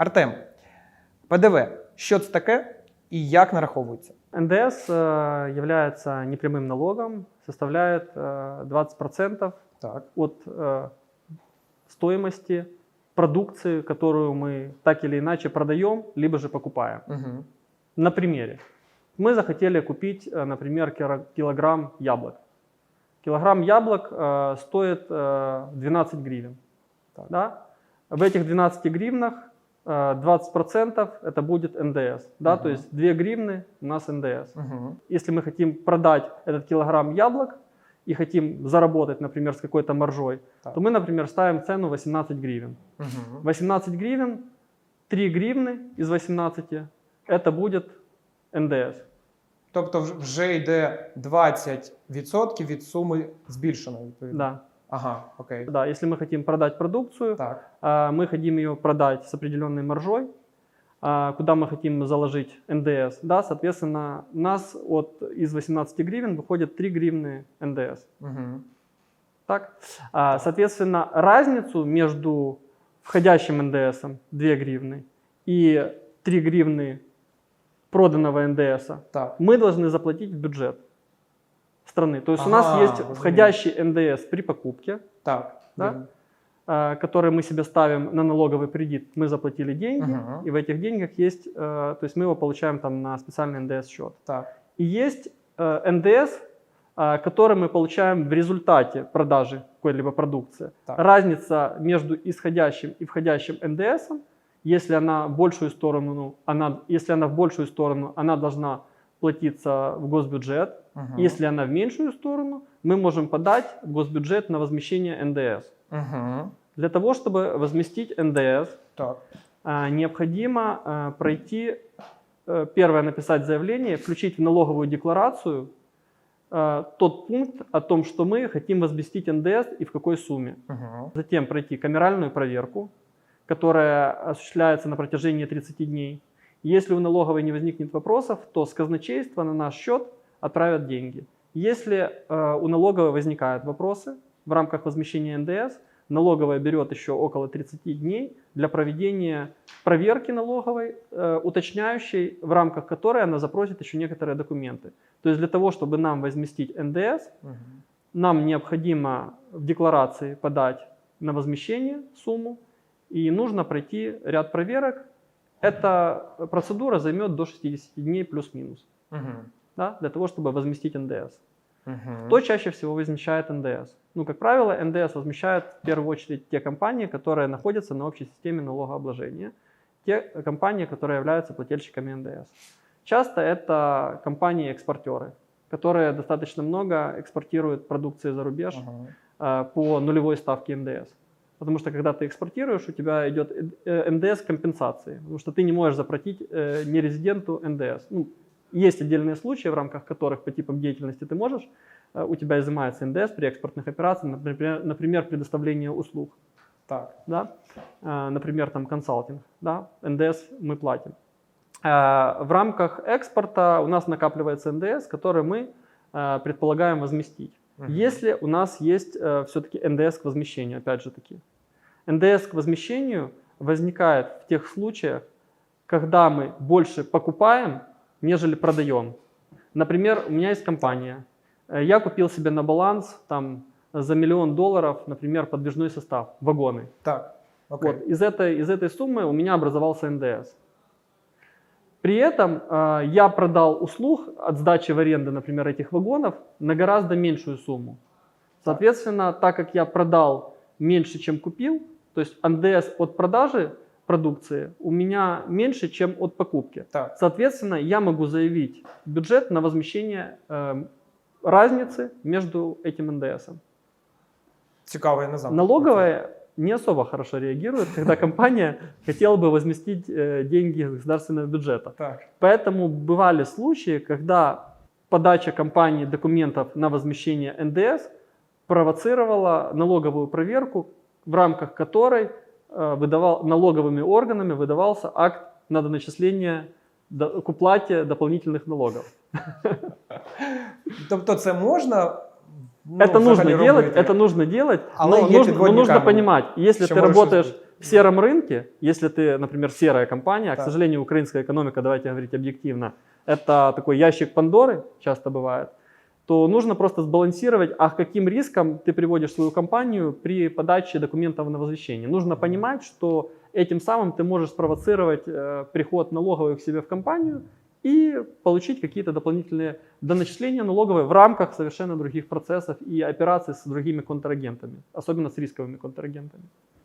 Артем, ПДВ, що це таке і як нараховується? НДС э, является непрямым налогом, составляет э, 20% Так. от э, стоимости продукции, которую мы так или иначе продаем, либо же покупаем. Угу. На примере. Мы захотели купить, э, например, кило- килограмм яблок. Килограмм яблок э, стоит э, 12 гривен. Так. Да? В этих 12 гривнах 20% это будет НДС. Да? Мгм. То есть 2 гривны у нас НДС. Угу. Если мы хотим продать этот килограмм яблок и хотим заработать, например, с какой-то маржой, Так. то мы, например, ставим цену 18 гривен. Угу. 18 гривен, 3 гривны из 18 это будет НДС. Тобто в- вже йде 20% від суми збільшеної, відповідно. Да. Ага, окей. да, если мы хотим продать продукцию, Так. а, мы хотим ее продать с определенной маржой, а, куда мы хотим заложить НДС, да, соответственно, нас от, из 18 гривен выходит 3 гривны НДС. Угу. Так? А, Соответственно, разницу между входящим НДС 2 гривны и 3 гривны проданного НДС Так. мы должны заплатить в бюджет страны. То есть у нас есть разумею. входящий НДС при покупке, Так. Да? А, который мы себе ставим на налоговый кредит. Мы заплатили деньги, Мгм. и в этих деньгах есть, э, то есть мы его получаем там на специальный НДС счет. Так. И есть э, НДС, а, который мы получаем в результате продажи какой-либо продукции. Так. Разница между исходящим и входящим НДС, если она в большую сторону, ну, она, если она в большую сторону, она должна платиться в госбюджет. Угу. Если она в меньшую сторону, мы можем подать в госбюджет на возмещение НДС. Угу. Для того, чтобы возместить НДС, Так. а, необходимо а, пройти, э, первое, написать заявление, включить в налоговую декларацию а, тот пункт о том, что мы хотим возместить НДС и в какой сумме. Угу. Затем пройти камеральную проверку, которая осуществляется на протяжении 30 дней. Если у налоговой не возникнет вопросов, то с казначейства на наш счет отправят деньги. Если э, у налоговой возникают вопросы в рамках возмещения НДС, налоговая берет еще около 30 дней для проведения проверки налоговой, э, уточняющей, в рамках которой она запросит еще некоторые документы. То есть для того, чтобы нам возместить НДС, Угу. нам необходимо в декларации подать на возмещение сумму, и нужно пройти ряд проверок. Эта процедура займет до 60 дней плюс-минус, Угу. да, для того, чтобы возместить НДС. Угу. Кто чаще всего возмещает НДС? Ну, как правило, ндс возмещают в первую очередь те компании, которые находятся на общей системе налогообложения, те компании, которые являются плательщиками НДС. Часто это компании-экспортеры, которые достаточно много экспортируют продукции за рубеж, Угу. э, по нулевой ставке НДС. Потому что когда ты экспортируешь, у тебя идет э, НДС компенсации, потому что ты не можешь заплатить э, нерезиденту НДС. Ну, есть отдельные случаи, в рамках которых по типам деятельности ты можешь, э, у тебя изымается НДС при экспортных операциях, например, например предоставление услуг, Так. да? Э, например, там консалтинг, да? НДС мы платим. Э, В рамках экспорта у нас накапливается НДС, который мы э, предполагаем возместить. Мгм. Если у нас есть все-таки НДС к возмещению, опять же таки. НДС к возмещению возникает в тех случаях, когда мы больше покупаем, нежели продаем. Например, у меня есть компания. Э, Я купил себе на баланс там, за миллион долларов, например, подвижной состав, вагоны. Так. Окей. Вот, из, этой, из этой суммы у меня образовался НДС. При этом э, я продал услуг от сдачи в аренду, например, этих вагонов на гораздо меньшую сумму. Соответственно, так как я продал меньше, чем купил, то есть НДС от продажи продукции у меня меньше, чем от покупки. Так. Соответственно, я могу заявить бюджет на возмещение э, разницы между этим НДСом. Цікаво, я не знав. Налоговая не особо хорошо реагирует, когда компания хотела бы возместить э, деньги из государственного бюджета. Так. Поэтому бывали случаи, когда подача компании документов на возмещение НДС провоцировала налоговую проверку, в рамках которой э, выдавал, налоговыми органами выдавался акт на доначисление до- к уплате дополнительных налогов. Тобто це можна. ну, это нужно взагалі делать, робити? это нужно делать, Але но є нужно, но підводні нужно камені. понимать, если Що ты може работаешь, щось В сером рынке, если ты, например, серая компания, а, к Так. сожалению, украинская экономика, давайте говорить объективно, это такой ящик Пандоры, часто бывает, то нужно просто сбалансировать, а к каким рискам ты приводишь свою компанию при подаче документов на возвещение. Нужно понимать, что этим самым ты можешь спровоцировать э, приход налоговой к себе в компанию и получить какие-то дополнительные доначисления налоговые в рамках совершенно других процессов и операций с другими контрагентами, особенно с рисковыми контрагентами.